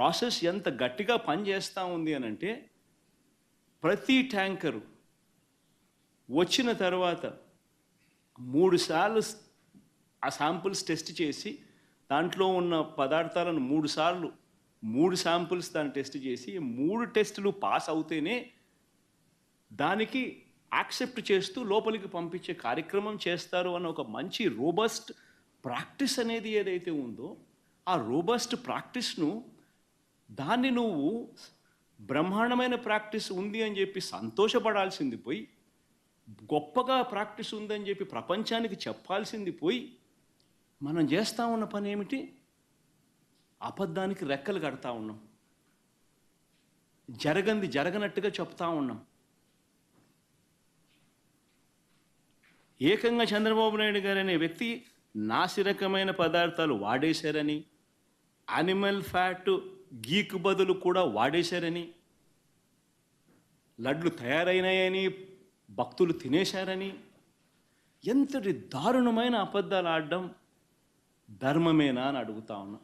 Process ఎంత గట్టిగా పనిచేస్తూ ఉంది అని అంటే ప్రతి ట్యాంకరు వచ్చిన తర్వాత మూడు సార్లు ఆ శాంపుల్స్ టెస్ట్ చేసి దాంట్లో ఉన్న పదార్థాలను మూడుసార్లు మూడు శాంపుల్స్ దాన్ని టెస్ట్ చేసి మూడు టెస్టులు పాస్ అవుతేనే దానికి యాక్సెప్ట్ చేస్తూ లోపలికి పంపించే కార్యక్రమం చేస్తారు అన్న ఒక మంచి రోబస్ట్ ప్రాక్టీస్ అనేది ఏదైతే ఉందో ఆ రోబస్ట్ ప్రాక్టీస్ను దాన్ని నువ్వు బ్రహ్మాండమైన ప్రాక్టీస్ ఉంది అని చెప్పి సంతోషపడాల్సింది పోయి గొప్పగా ప్రాక్టీస్ ఉందని చెప్పి ప్రపంచానికి చెప్పాల్సింది పోయి మనం చేస్తా ఉన్న పని ఏమిటి? అబద్ధానికి రెక్కలు కడతా ఉన్నాం. జరగంది జరగనట్టుగా చెప్తా ఉన్నాం. ఏకంగా చంద్రబాబు నాయుడు గారు అనే వ్యక్తి నాసిరకమైన పదార్థాలు వాడేశారని అనిమల్ ఫ్యాట్ గీకు బదులు కూడా వాడేశారని లడ్లు తయారైనాయని భక్తులు తినేశారని ఎంతటి దారుణమైన అబద్ధాలు ఆడడం ధర్మమేనా అని అడుగుతా ఉన్నా.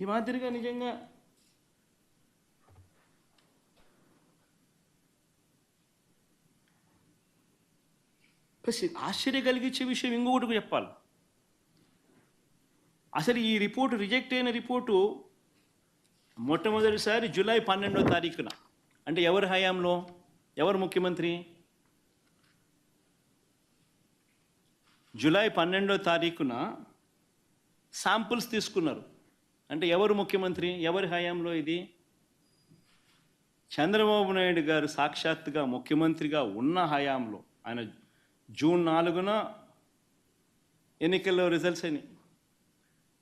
ఈ మాదిరిగా నిజంగా ఆశ్చర్య కలిగించే విషయం ఇంకొకటి చెప్పాలి. అసలు ఈ రిపోర్టు రిజెక్ట్ అయిన రిపోర్టు మొట్టమొదటిసారి జూలై పన్నెండో తారీఖున. అంటే ఎవరి హయాంలో? ఎవరు ముఖ్యమంత్రి? జూలై పన్నెండో తారీఖున శాంపుల్స్ తీసుకున్నారు. అంటే ఎవరు ముఖ్యమంత్రి? ఎవరి హయాంలో ఇది? చంద్రబాబు నాయుడు గారు సాక్షాత్తుగా ముఖ్యమంత్రిగా ఉన్న హయాంలో ఆయన జూన్ నాలుగున ఎన్నికల్లో రిజల్ట్స్ అయినాయి.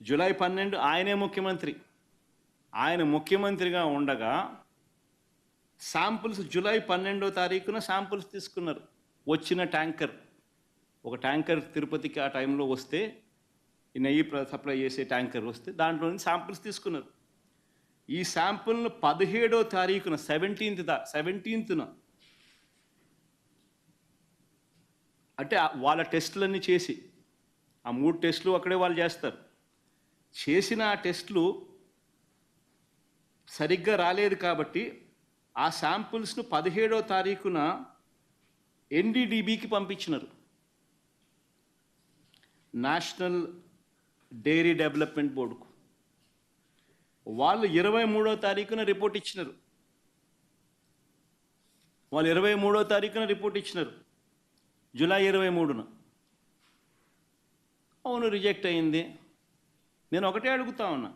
జూలై పన్నెండు ఆయనే ముఖ్యమంత్రి. ఆయన ముఖ్యమంత్రిగా ఉండగా శాంపుల్స్ జూలై పన్నెండో తారీఖున శాంపుల్స్ తీసుకున్నారు. వచ్చిన ట్యాంకర్. ఒక ట్యాంకర్ తిరుపతికి ఆ టైంలో వస్తే ఈ నెయ్యి సప్లై చేసే ట్యాంకర్ వస్తే దాంట్లో నుంచి శాంపుల్స్ తీసుకున్నారు. ఈ శాంపుల్ను పదిహేడో తారీఖున సెవెంటీన్త్ దా సెవెంటీన్త్న అంటే వాళ్ళ టెస్టులన్నీ చేసి ఆ మూడు టెస్టులు అక్కడే వాళ్ళు చేస్తారు. చేసిన ఆ టెస్టులు సరిగ్గా రాలేదు కాబట్టి ఆ శాంపుల్స్ను పదిహేడో తారీఖున ఎన్డీడీబీకి పంపించినారు. నేషనల్ డైరీ డెవలప్మెంట్ బోర్డుకు. వాళ్ళు ఇరవై మూడో తారీఖున రిపోర్ట్ ఇచ్చినారు. వాళ్ళు ఇరవై మూడో తారీఖున రిపోర్ట్ ఇచ్చినారు. జూలై ఇరవై మూడున. అవును రిజెక్ట్ అయింది. నేను ఒకటే అడుగుతా ఉన్నా.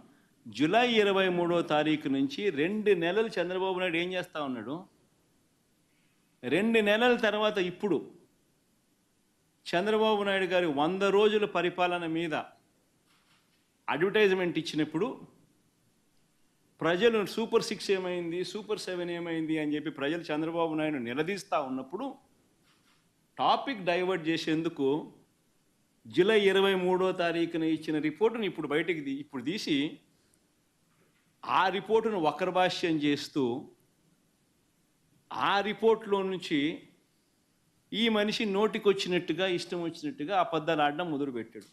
జూలై ఇరవై మూడో తారీఖు నుంచి రెండు నెలలు చంద్రబాబు నాయుడు ఏం చేస్తా ఉన్నాడు? రెండు నెలల తర్వాత ఇప్పుడు చంద్రబాబు నాయుడు గారి వంద రోజుల పరిపాలన మీద అడ్వర్టైజ్మెంట్ ఇచ్చినప్పుడు ప్రజలు సూపర్ సిక్స్ ఏమైంది సూపర్ సెవెన్ ఏమైంది అని చెప్పి ప్రజలు చంద్రబాబు నాయుడు నిలదీస్తూ ఉన్నప్పుడు టాపిక్ డైవర్ట్ చేసేందుకు జూలై ఇరవై మూడో తారీఖున ఇచ్చిన రిపోర్టును ఇప్పుడు బయటికి ఇప్పుడు తీసి ఆ రిపోర్టును వక్రభాష్యం చేస్తూ ఆ రిపోర్ట్లో నుంచి ఈ మనిషి నోటికొచ్చినట్టుగా ఇష్టం వచ్చినట్టుగా అబద్ధాలు ఆడడం మొదలుపెట్టాడు.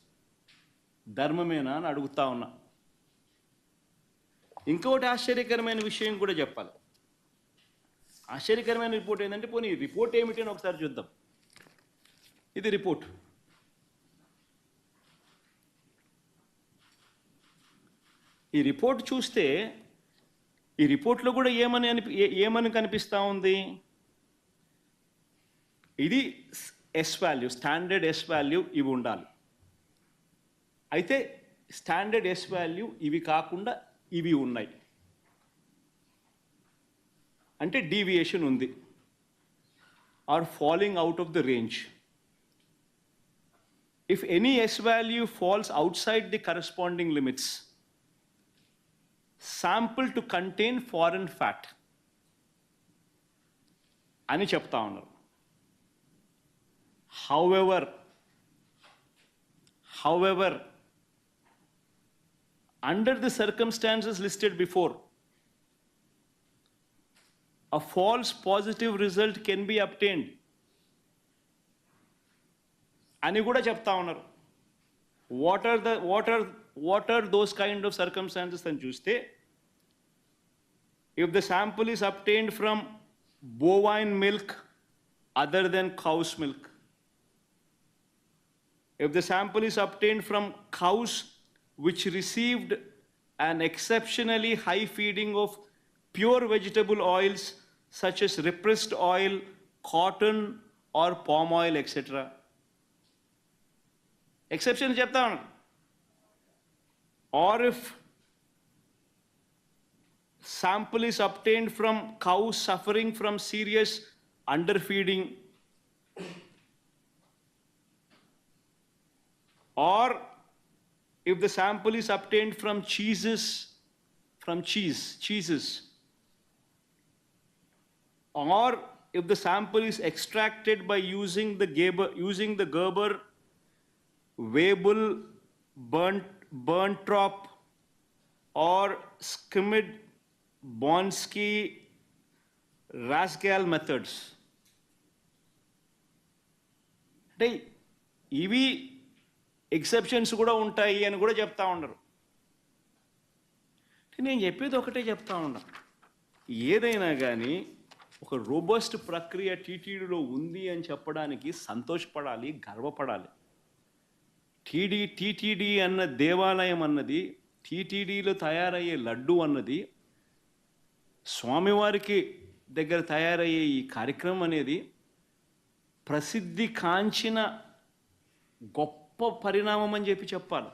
ధర్మమేనా అని అడుగుతా ఉన్నా. ఇంకొకటి ఆశ్చర్యకరమైన విషయం కూడా చెప్పాలి. ఆశ్చర్యకరమైన రిపోర్ట్ ఏంటంటే పోనీ రిపోర్ట్ ఏమిటి అని ఒకసారి చూద్దాం. ఇది రిపోర్ట్. ఈ రిపోర్ట్ చూస్తే ఈ రిపోర్ట్లో కూడా ఏమని అనిపి ఏమని కనిపిస్తూ ఉంది? ఇది S value standard S value ఇవి ఉండాలి. అయితే స్టాండర్డ్ ఎస్ వాల్యూ ఇవి కాకుండా ఇవి ఉన్నాయి. అంటే డీవియేషన్ ఉంది. Are falling out of the range if any S value falls outside the corresponding limits Sample to contain foreign fat అని చెప్తా ఉన్నారు however however under the circumstances listed before, a false positive result can be obtained. అని కూడా చెప్తా ఉన్నారు what are the what are What are those kind of circumstances అని చూస్తే if the sample is obtained from bovine milk other than cow's milk, if the sample is obtained from cows which received an exceptionally high feeding of pure vegetable oils such as repressed oil, cotton, or palm oil, etc. Exception చెప్తా ఉన్నాను. or if sample is obtained from cows suffering from serious underfeeding or if the sample is obtained from cheeses from cheese cheeses or if the sample is extracted by using the Gerber, using the Gerber, Weibull, Burnt, Burntrop, or skimmed Bonsky Rascal methods. అంటే ఇవి exceptions కూడా ఉంటాయి అని కూడా చెప్తా ఉండరు నేను చెప్పేది ఒకటే చెప్తా ఉన్నా. ఏదైనా కానీ ఒక రోబస్ట్ ప్రక్రియ టీటీడీలో ఉంది అని చెప్పడానికి సంతోషపడాలి గర్వపడాలి. టీడీ టీటీడీ అన్న దేవాలయం అన్నది టీటీడీలో తయారయ్యే లడ్డు అన్నది స్వామివారికి దగ్గర తయారయ్యే ఈ కార్యక్రమం అనేది ప్రసిద్ధి కాంచిన గొప్ప పరిణామం అని చెప్పి చెప్పాలి.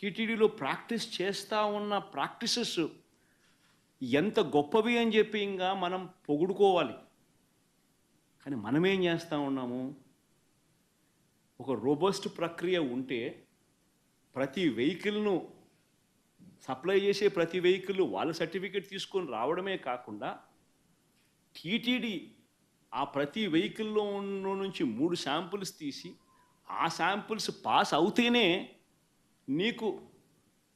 టీటీడీలో ప్రాక్టీస్ చేస్తూ ఉన్న ప్రాక్టీసెస్ ఎంత గొప్పవి అని చెప్పి ఇంకా మనం పొగుడుకోవాలి. కానీ మనమేం చేస్తూ ఉన్నాము? ఒక రోబస్ట్ ప్రక్రియ ఉంటే ప్రతి వెహికల్ను సప్లై చేసే ప్రతి వెహికల్ వాళ్ళ సర్టిఫికేట్ తీసుకొని రావడమే కాకుండా టీటీడీ ఆ ప్రతి వెహికల్లో ఉన్న నుంచి మూడు శాంపుల్స్ తీసి ఆ శాంపుల్స్ పాస్ అవుతేనే నీకు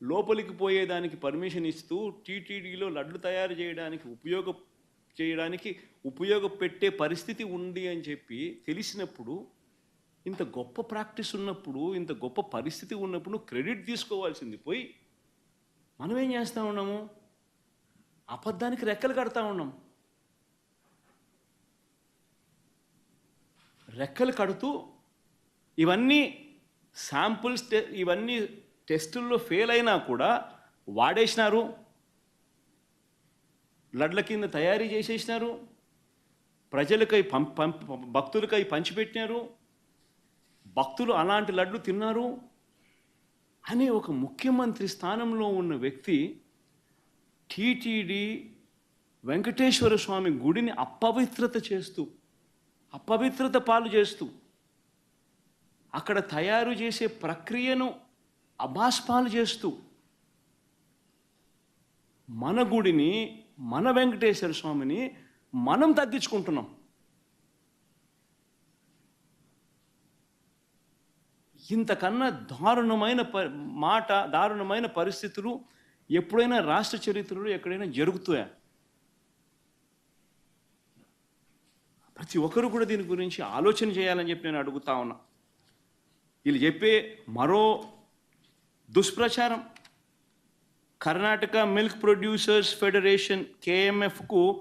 లోపలికి పోయేదానికి పర్మిషన్ ఇస్తూ టీటీడీలో లడ్లు తయారు చేయడానికి ఉపయోగ చేయడానికి ఉపయోగపెట్టే పరిస్థితి ఉంది అని చెప్పి తెలిసినప్పుడు ఇంత గొప్ప ప్రాక్టీస్ ఉన్నప్పుడు ఇంత గొప్ప పరిస్థితి ఉన్నప్పుడు క్రెడిట్ తీసుకోవాల్సింది. పోయి మనం ఏం చేస్తూ ఉన్నాము? అబద్ధానికి రెక్కలు కడతా ఉన్నాం. రెక్కలు కడుతూ ఇవన్నీ శాంపుల్స్ ఇవన్నీ టెస్టుల్లో ఫెయిల్ అయినా కూడా వాడేసినారు. లడ్ల కింద తయారీ చేసేసినారు. ప్రజలకై పంప్ పంప్ భక్తులకై పంచిపెట్టినారు. భక్తులు అలాంటి లడ్లు తిన్నారు అనే ఒక ముఖ్యమంత్రి స్థానంలో ఉన్న వ్యక్తి టీటీడీ వెంకటేశ్వర స్వామి గుడిని అపవిత్రత చేస్తూ అపవిత్రత పాలు చేస్తూ అక్కడ తయారు చేసే ప్రక్రియను అభాస్పాలు చేస్తూ మన గుడిని మన వెంకటేశ్వర స్వామిని మనం తగ్గించుకుంటున్నాం. ఇంతకన్నా దారుణమైన ప మాట దారుణమైన పరిస్థితులు ఎప్పుడైనా రాష్ట్ర చరిత్రలో ఎక్కడైనా జరుగుతాయా? ప్రతి ఒక్కరు కూడా దీని గురించి ఆలోచన చేయాలని చెప్పి నేను అడుగుతా ఉన్నా. వీళ్ళు చెప్పే మరో దుష్ప్రచారం. Karnataka milk producers federation కేఎంఎఫ్కు